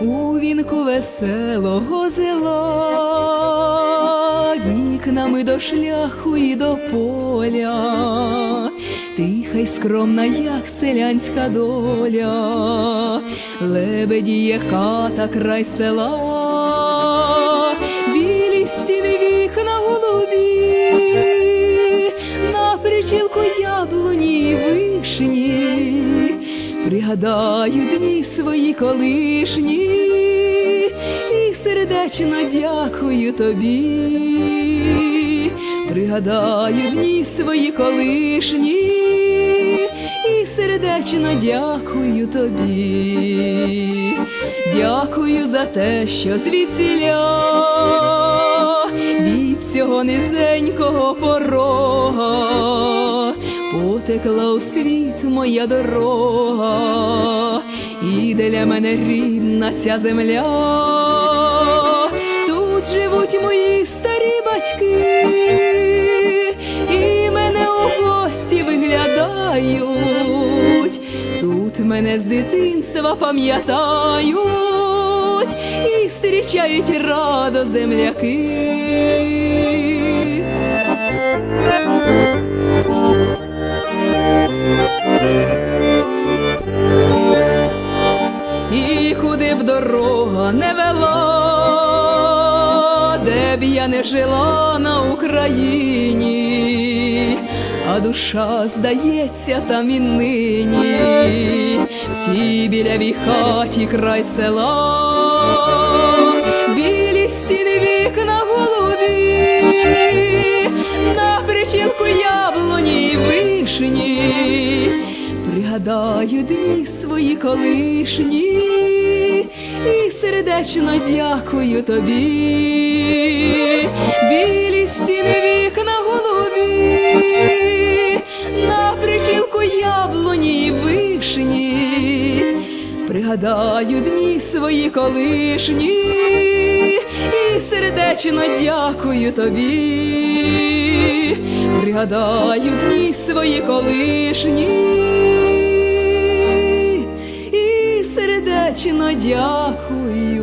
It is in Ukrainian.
У вінку веселого зела, вікнами до шляху і до поля, тиха й скромна, як селянська доля, лебедіє хата край села, білі стіни вікна голубі, на причілку яблуні й вишні. Пригадаю дні свої колишні сердечно дякую тобі, пригадаю дні свої колишні і сердечно дякую тобі, дякую за те, що звідсіля від цього низенького порога потекла у світ моя дорога, і для мене рідна ця земля, живуть мої старі батьки, і мене у гості виглядають, тут мене з дитинства пам'ятають. І зустрічають радо земляки. Б я не жила на Україні, а душа здається там і нині, в тій білявій хаті край села, білі стіни вікна голубі, на причілку яблуні й. Пригадаю дні свої колишні і сердечно дякую тобі, білі стіни вікна голубі, на причілку яблуні й вишні, пригадаю дні свої колишні. І сердечно дякую тобі, пригадаю дні свої колишні сердечно дякую.